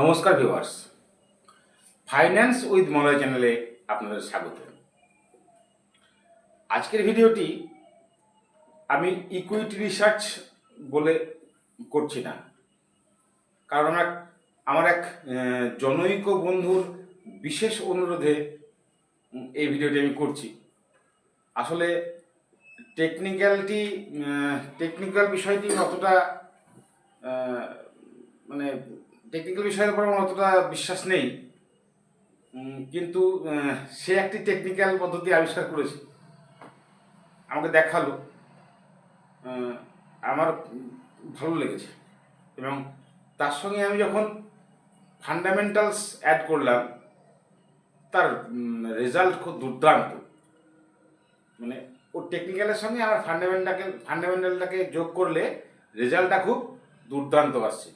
নমস্কার viewers. Finance with Malay চ্যানেলে আপনাদের স্বাগত। আজকের ভিডিওটি আমি ইকুইটি রিসার্চ বলে করছি না। কারণ আমার আমার এক জনৈক বন্ধুর বিশেষ অনুরোধে এই ভিডিওটি আমি করছি। আসলে টেকনিক্যালিটি টেকনিক্যাল বিষয়টি অতটা মানে টেকনিক্যাল বিষয়ের উপর আমার অতটা বিশ্বাস নেই। কিন্তু সে একটি টেকনিক্যাল পদ্ধতি আবিষ্কার করেছে। আমাকে দেখাল। আমার ভালো লেগেছে। এবং তার সঙ্গে আমি যখন ফান্ডামেন্টালস অ্যাড করলাম, তার রেজাল্ট খুব দুর্দান্ত। মানে ও টেকনিক্যালের সঙ্গে আমার ফান্ডামেন্টালকে ফান্ডামেন্টালটাকে যোগ করলে রেজাল্টটা খুব দুর্দান্ত আসছে।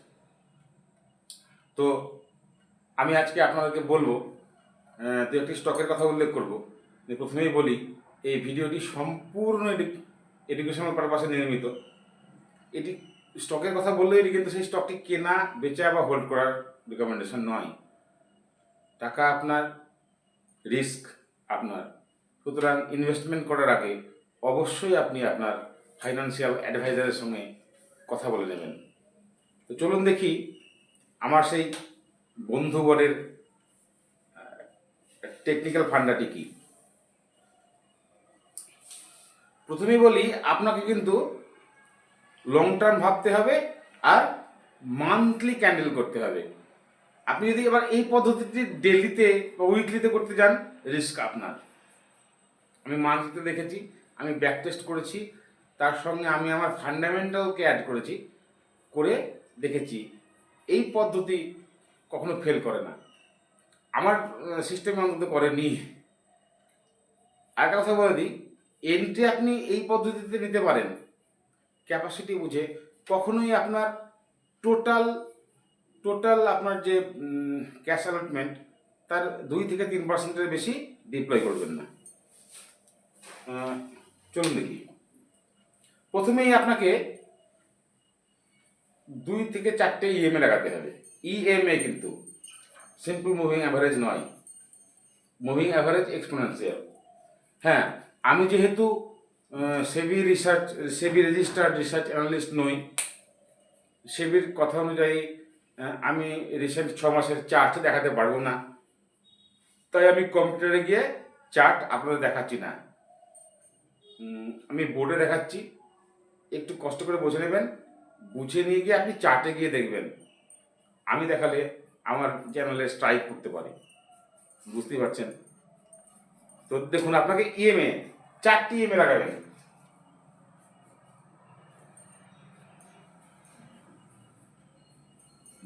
তো আমি আজকে আপনাদেরকে বলব দু একটি স্টকের কথা উল্লেখ করব। যে প্রথমেই বলি, এই ভিডিওটি সম্পূর্ণ এডুকেশনাল পারপাসে নির্মিত। এটি স্টকের কথা বললে এটি কিন্তু সেই স্টকটি কেনা, বেচা বা হোল্ড করার রিকমেন্ডেশন নয়। টাকা আপনার রিস্ক আপনার। সুতরাং ইনভেস্টমেন্ট করার আগে অবশ্যই আপনি আপনার ফাইন্যান্সিয়াল অ্যাডভাইজারের সঙ্গে কথা বলে নেবেন। তো চলুন দেখি আমার সেই বন্ধুবরের টেকনিক্যাল ফান্ডাটি কি? প্রথমেই বলি, আপনাকে কিন্তু লং টার্ম ভাবতে হবে আর মান্থলি ক্যান্ডেল করতে হবে। আপনি যদি এবার এই পদ্ধতিটি ডেলিতে বা উইকলিতে করতে যান রিস্ক আপনার। আমি মান্থলিতে দেখেছি, আমি ব্যাক টেস্ট করেছি, তার সঙ্গে আমি আমার ফান্ডামেন্টালকে অ্যাড করেছি, করে দেখেছি। এই পদ্ধতি কখনো ফেল করে না। আমার সিস্টেমে অন্তত করেনি। আরেকটা কথা বলে দিই এন্ট্রি আপনি এই পদ্ধতিতে নিতে পারেন। ক্যাপাসিটি বুঝে কখনোই আপনার টোটাল টোটাল আপনার যে ক্যাশ অ্যালটমেন্ট তার দুই থেকে তিন পার্সেন্টের বেশি ডিপ্লয় করবেন না। চলুন দেখি। প্রথমেই আপনাকে দুই থেকে চারটে ইএমএ লাগাতে হবে। ইএমএ কিন্তু সিম্পল মুভিং অ্যাভারেজ নয়। মুভিং অ্যাভারেজ এক্সপোনেন্সিয়াল হ্যাঁ আমি যেহেতু SEBI research SEBI registered research analyst নই সেবির কথা অনুযায়ী আমি রিসেন্ট ছ মাসের চার্ট দেখাতে পারব না। তাই আমি কম্পিউটারে গিয়ে চার্ট আপনাদের দেখাচ্ছি না। আমি বোর্ডে দেখাচ্ছি। একটু কষ্ট করে বুঝে নেবেন। বুঝে নিয়ে গিয়ে আপনি চার্টে গিয়ে দেখবেন। আমি দেখালে আমার চ্যানেলে স্ট্রাইক করতে পারে। বুঝতেই পারছেন? তো দেখুন, আপনাকে ইএমএ চারটি ইএমএ লাগাবেন।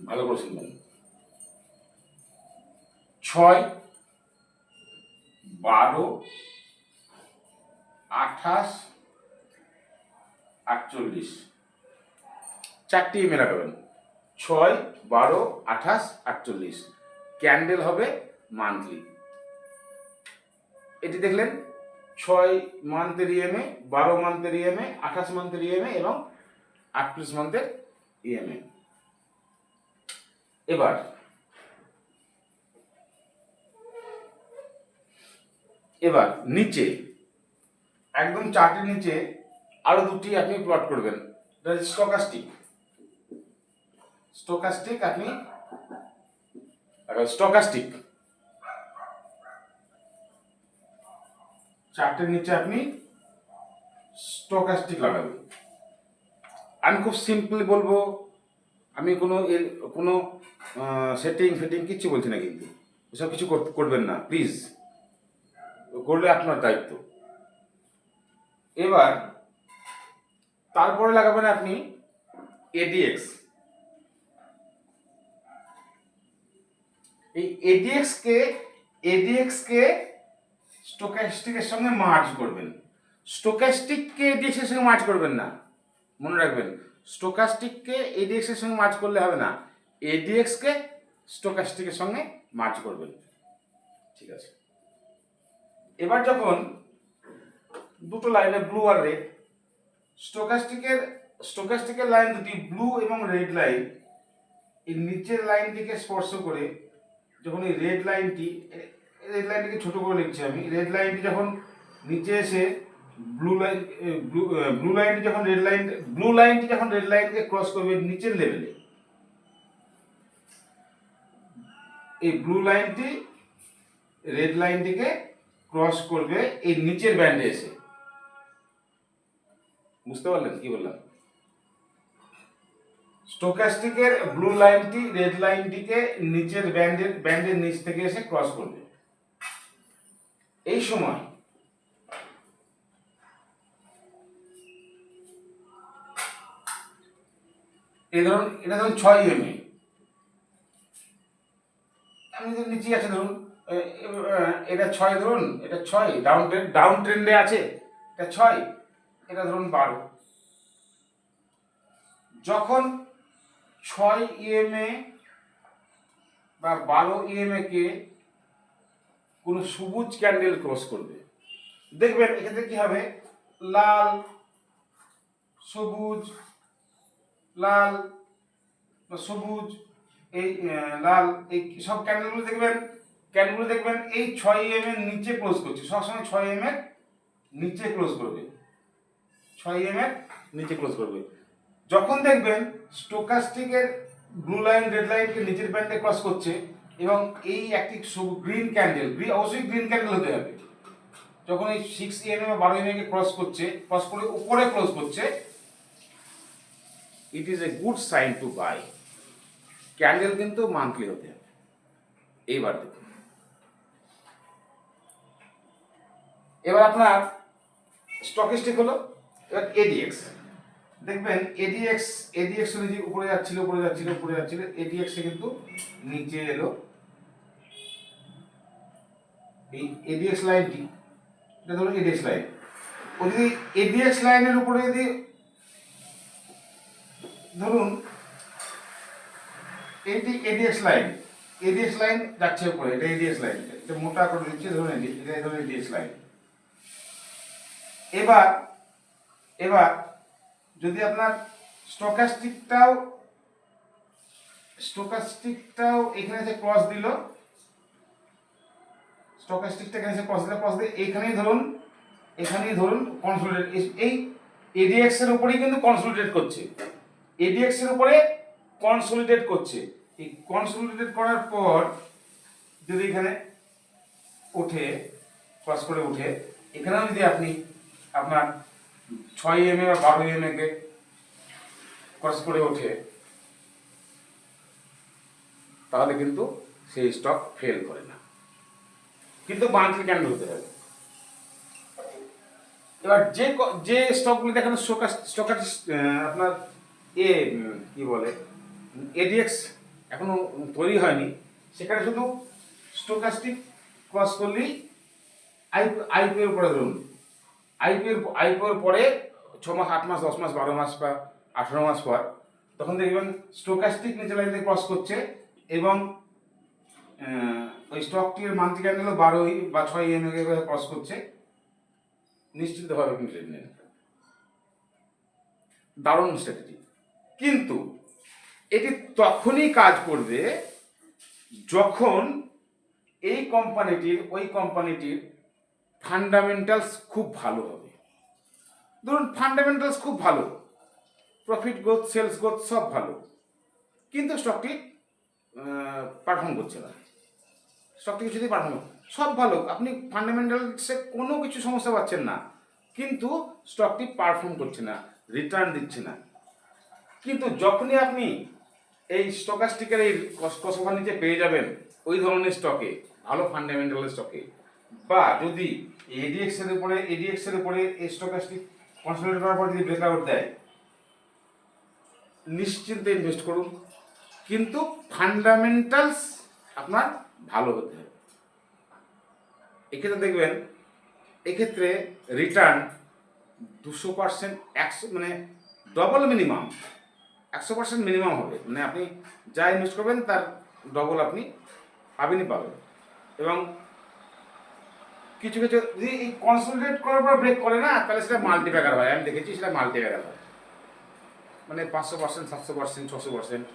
ভালো করে শুনবেন। ছয়, বারো, আঠাশ, আটচল্লিশ। চারটি ইমেল লাগাবেন ছয়, বারো, আঠাশ, আটচল্লিশ। ক্যান্ডেল হবে মান্থলি এটি দেখলেন, ছয় মান্থের ইএমএ বারো মান্থের ইএমএ আঠাশ মান্থের ইএমএ এবং আটত্রিশ মান্থের ইএমএ এবার এবার নিচে, একদম চার্টের নিচে আরও দুটি আপনি প্লট করবেন। স্টকাস্টিক স্টোকাস্টিক আপনি স্টকাস্টিক চার্টের নিচে আপনি স্টোকাস্টিক লাগাবেন। আমি খুব সিম্পলি বলব আমি কোনো এর কোনো সেটিং ফেটিং কিচ্ছু বলছি না কিন্তু। এসব কিছু করবেন না প্লিজ করলে আপনার দায়িত্ব। এবার তারপরে লাগাবেন আপনি এডিএক্স এই এডিএক্স কে এডিএক্স কে স্টোকাস্টিকের সঙ্গে মার্জ করবেন। স্টোকাস্টিককে এডিএক্স এর সঙ্গে মার্জ করবেন না। মনে রাখবেন স্টোকাস্টিককে এডিএক্স এর সঙ্গে মার্জ করলে হবে না এডিএক্স কে স্টোকাস্টিকের সঙ্গে মার্জ করবেন। ঠিক আছে? এবার যখন দুটো লাইনে ব্লু আর রেড স্টোকাস্টিকের স্টোকাস্টিকের লাইন দুটি ব্লু এবং রেড লাইন এই নিচের লাইনটিকে স্পর্শ করে যখন এই রেড লাইনটি রেড লাইনটিকে ছোট করে লিখছি আমি রেড লাইনটি যখন নিচে এসে ব্লু লাইন ব্লু ব্লু লাইনটি যখন রেড লাইন ব্লু লাইনটি যখন রেড লাইনকে ক্রস করবে নিচের লেভেলে এই ব্লু লাইনটি রেড লাইনটিকে ক্রস করবে এই নিচের ব্যান্ডে এসে। বুঝতে পারলেন কি বললাম? স্টোকাস্টিকের ব্লু লাইনটি, রেড লাইনটিকে নিচের ব্যান্ডের ব্যান্ডের নিচ থেকে এসে ক্রস করবে। এই সময় এই ধরুন, এটা ধরুন ছয় ইএমএ। আমি তো নিচে আছে, ধরুন, এ- এ- এটা ছয় ধরুন, এটা ছয় ডাউন ট্রেন্ড ডাউন ট্রেন্ডে আছে, এটা ছয়, এটা ধরুন বারো। যখন ছয় ইএমএ বা বারো ইএমএ কে কোনো সবুজ ক্যান্ডেল ক্রস করবে। দেখবেন এক্ষেত্রে কি হবে? লাল, সবুজ লাল সবুজ, এই লাল, এই সব ক্যান্ডেলগুলো দেখবেন ক্যান্ডেলগুলো দেখবেন এই ছয় এম এর নিচে ক্লোজ করছে। সবসময় ছয় এম এর নিচে ক্লোজ করবে। ছয় এম এর নিচে ক্লোজ করবে। যখন দেখবেন স্টোকাস্টিকের ব্লু লাইন রেড লাইনকে নিচের ব্যান্ডে ক্রস করছে এবং এই একটি গ্রিন ক্যান্ডেল অবশ্যই গ্রিন ক্যান্ডেল হতে হবে। যখন এই সিক্স এম বা বারো এম কে ক্রস করছে ক্রস করে উপরে ক্রস করছে it is a good sign to buy candle কিন্তু মান্থলি হতে হবে। এইবার দেখুন। এবার আপনার স্টকিস্টিক হলো, এবার এডিএক্স দেখবেন এডিএক্স এডিএক্স যে উপরে যাচ্ছিল উপরে যাচ্ছিল উপরে যাচ্ছিল এডিএক্স কিন্তু নিচে এলো এই এডিএক্স লাইনটি এটা ধরুন এডিএক্স লাইন ও যদি এডিএক্স লাইনের উপরে যদি ধরুন এইটি এডিএক্স লাইন এডিএক্স লাইন যাচ্ছে উপরে এটা এডিএক্স লাইন এটা মোটা করে দিচ্ছে ধরুন এটা ধরুন এডিএক্স লাইন এবার এবার যদি আপনার স্টোকাস্টিকটাও স্টোকাস্টিকটাও এখানে যে ক্রস দিল স্টোকাস্টিকটা এখানে যে ক্রস দিল ক্রস দিয়ে এখানেই ধরুন এখানেই ধরুন কনসোলিডেট এই এডিএক্স এর উপরেই কিন্তু কনসোলিডেট করছে। এডিএক্স এর উপরে কনসোলিডেট করছে। এই কনসোলিডেট করার পর যদি এখানে ওঠে ক্রস করে উঠে এখানেও যদি আপনি আপনার ছয় এম এ বা বারো এম এ কে ক্রস করে ওঠে, তাহলে কিন্তু সেই স্টক ফেল করে না। কিন্তু মান্থলি ক্যান্ডেল হতে হবে। এবার যে যে স্টকগুলি দেখেন আপনার এ, কি বলে এডিএক্স এখনও তৈরি হয়নি, সেখানে শুধু স্টোকাস্টিক ক্রস করলেই আই আইপিএর পরে ধরুন। আইপিএর আইপিওর পরে ছ মাস আট মাস দশ মাস বারো মাস বা আঠারো মাস পর তখন দেখবেন স্টোকাস্টিক নিচে লাইন ক্রস করছে এবং ওই স্টকটির মান্থলি ক্যান্ডেলও বারোই বা ছয় এম ক্রস করছে। নিশ্চিতভাবে আপনি ট্রেড দারুণ স্ট্র্যাটেজি কিন্তু এটি তখনই কাজ করবে যখন এই কোম্পানিটির ওই কোম্পানিটির ফান্ডামেন্টালস খুব ভালো হবে। ধরুন ফান্ডামেন্টালস খুব ভালো। প্রফিট গ্রোথ সেলস গ্রোথ সব ভালো। কিন্তু স্টকটি পারফর্ম করছে না। স্টকটি কিছুতেই পারফর্ম সব ভালো। আপনি ফান্ডামেন্টালসে কোনো কিছু সমস্যা পাচ্ছেন না। কিন্তু স্টকটি পারফর্ম করছে না রিটার্ন দিচ্ছে না। কিন্তু যখনই আপনি এই স্টকাস্টিকের এই কসবার নিচে পেয়ে যাবেন, ওই ধরনের স্টকে ভালো ফান্ডামেন্টাল স্টকে বা যদি এডিএক্স এর উপরে এডিএক্স এর উপরে স্টকাস্টিক কনসোলিডেট করার পর যদি ব্রেকআউট দেয়, নিশ্চিন্তে ইনভেস্ট করুন। কিন্তু ফান্ডামেন্টালস আপনার ভালো হতে হবে। এক্ষেত্রে দেখবেন, এক্ষেত্রে রিটার্ন দুশো পার্সেন্ট একশো মানে ডবল মিনিমাম একশো পার্সেন্ট মিনিমাম হবে। মানে আপনি যা ইনভেস্ট করবেন, তার ডবল আপনি পাবেনই পাবেন। এবং কিছু কিছু যদি এই কনসোলিডেট করার পর ব্রেক করে না, তাহলে সেটা মাল্টিপ্যাকার হয়। আমি দেখেছি সেটা মাল্টিপ্যাকার হয়। মানে পাঁচশো পার্সেন্ট সাতশো পার্সেন্ট ছশো পার্সেন্ট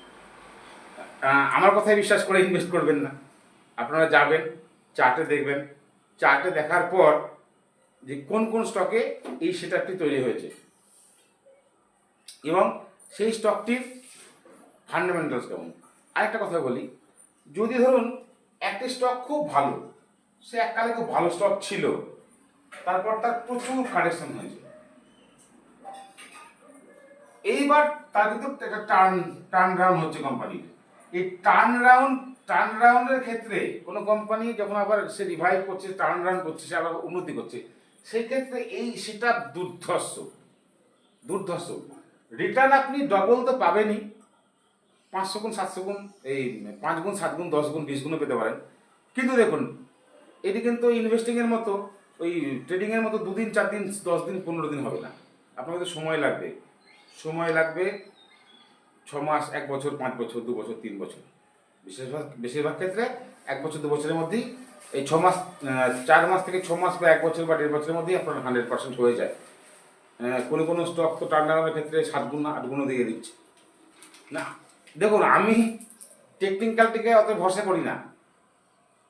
আমার কথায় বিশ্বাস করে ইনভেস্ট করবেন না। আপনারা যাবেন চার্টে দেখবেন। চার্টে দেখার পর যে কোন কোন স্টকে এই সেটআপটি তৈরি হয়েছে। এবং সেই স্টকটির ফান্ডামেন্টালস কেমন? আরেকটা কথা বলি। যদি ধরুন, একটি স্টক খুব ভালো সে এককালে খুব ভালো স্টক ছিল। তারপর তার প্রচুর কারেকশন হয়েছে। এইবার তার কিন্তু একটা টার্ন টার্ন রাউন্ড হচ্ছে কোম্পানির এই টার্ন রাউন্ড টার্ন রাউন্ডের ক্ষেত্রে কোনো কোম্পানি যখন আবার সে রিভাইভ করছে টার্ন রাউন্ড করছে, সে আবার উন্নতি করছে, সেই ক্ষেত্রে এই সেটা দুর্ধর্ষ। দুর্ধর্ষ। রিটার্ন আপনি ডবল তো পাবেনই। পাঁচশো গুণ, সাতশো গুণ, এই পাঁচ গুণ, সাত গুণ, দশ গুণ, বিশ গুণও পেতে পারেন। কিন্তু দেখুন এটি কিন্তু ইনভেস্টিংয়ের মতো, ওই ট্রেডিংয়ের মতো দুদিন চার দিন দশ দিন পনেরো দিন হবে না। আপনার তো সময় লাগবে। সময় লাগবে ছ মাস এক বছর, পাঁচ বছর, দু বছর, তিন বছর। বেশিরভাগ বেশিরভাগ ক্ষেত্রে এক বছর, দু বছরের মধ্যেই, এই ছ মাস চার মাস থেকে ছ মাস বা এক বছর বা দেড় বছরের মধ্যেই আপনার হান্ড্রেড পার্সেন্ট হয়ে যায়। কোনো কোনো স্টক তো টার্নারের ক্ষেত্রে সাত গুণ না, আট গুণও দিয়ে দিচ্ছে। না, দেখুন, আমি টেকনিক্যালটিকে অত ভরসা করি না।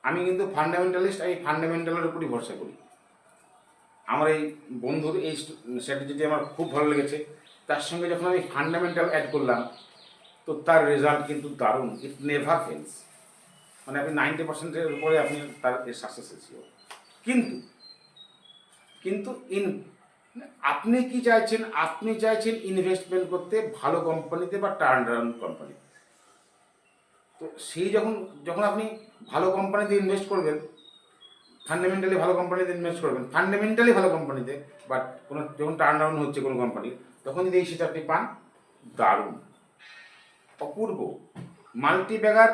আমি কিন্তু ফান্ডামেন্টালিস্ট এই ফান্ডামেন্টালের উপরই ভরসা করি। আমার এই বন্ধুর এই স্ট্র্যাটেজিটি আমার খুব ভালো লেগেছে, তার সঙ্গে যখন আমি ফান্ডামেন্টাল অ্যাড করলাম, তো তার রেজাল্ট কিন্তু দারুণ। ইট নেভার ফেলস মানে আপনি নাইনটি পার্সেন্টের উপরে আপনি তার সাকসেস এসেছিল কিন্তু কিন্তু ইন আপনি কি চাইছেন? আপনি চাইছেন ইনভেস্টমেন্ট করতে ভালো কোম্পানিতে বা টার্ন রাউন্ড কোম্পানি তো সেই যখন যখন আপনি ভালো কোম্পানিতে ইনভেস্ট করবেন ফান্ডামেন্টালি ভালো কোম্পানিতে ইনভেস্ট করবেন ফান্ডামেন্টালি ভালো কোম্পানিতে বাট কোনো, যখন টার্ন ডাউন হচ্ছে কোনো কোম্পানি তখন যদি এই আপনি পান, দারুণ। অপূর্ব। মাল্টি ব্যাগার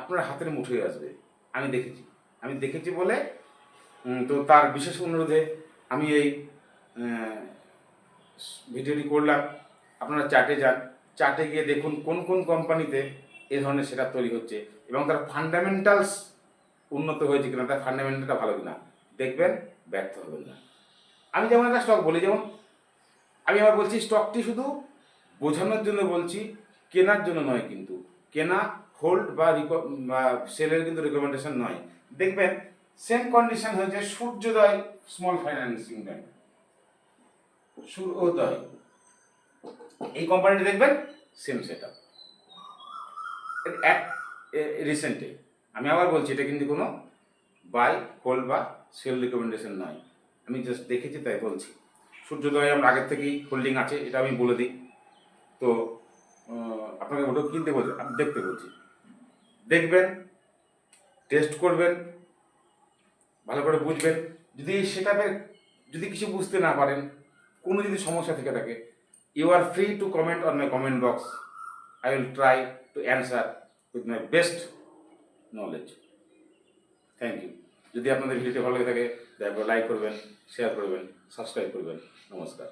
আপনার হাতের মুঠোয় আসবে। আমি দেখেছি। আমি দেখেছি বলে তো তার বিশেষ অনুরোধে আমি এই ভিডিওটি করলাম। আপনারা চার্টে যান। চার্টে গিয়ে দেখুন কোন কোন কোম্পানিতে এ ধরনের সেটা তৈরি হচ্ছে এবং তার ফান্ডামেন্টালস উন্নত হয়েছে কিনা, তার ফান্ডামেন্টালটা ভালো কিনা, দেখবেন ব্যর্থ হবেন না। আমি যেমন একটা স্টক বলি, যেমন আমি আবার বলছি স্টকটি শুধু বোঝানোর জন্য বলছি, কেনার জন্য নয় কিন্তু, কেনা হোল্ড বা সেলের কিন্তু রেকমেন্ডেশন নয়। দেখবেন সেম কন্ডিশন হয়েছে সূর্যোদয় স্মল ফাইন্যান্সিং ব্যাংক সূর্যোদয়। এই কোম্পানিটি দেখবেন সেম সেট আপ রিসেন্টে আমি আবার বলছি, এটা কিন্তু কোনো বাই হোল্ড বা সেল রিকমেন্ডেশন নয়। আমি জাস্ট দেখেছি, তাই বলছি। সূর্যোদয় আমার আগের থেকেই হোল্ডিং আছে, এটা আমি বলে দিই। তো আপনাকে ওটাও কিনতে বলছি দেখতে বলছি। দেখবেন টেস্ট করবেন, ভালো করে বুঝবেন। যদি সেটাপে যদি কিছু বুঝতে না পারেন, কোনো যদি সমস্যা থেকে থাকে you are free to comment on my comment box I will try to answer with my best knowledge thank you যদি আপনাদের ভিডিওটি ভালো লেগে থাকে, দয়া করে লাইক করবেন শেয়ার করবেন সাবস্ক্রাইব করবেন। নমস্কার।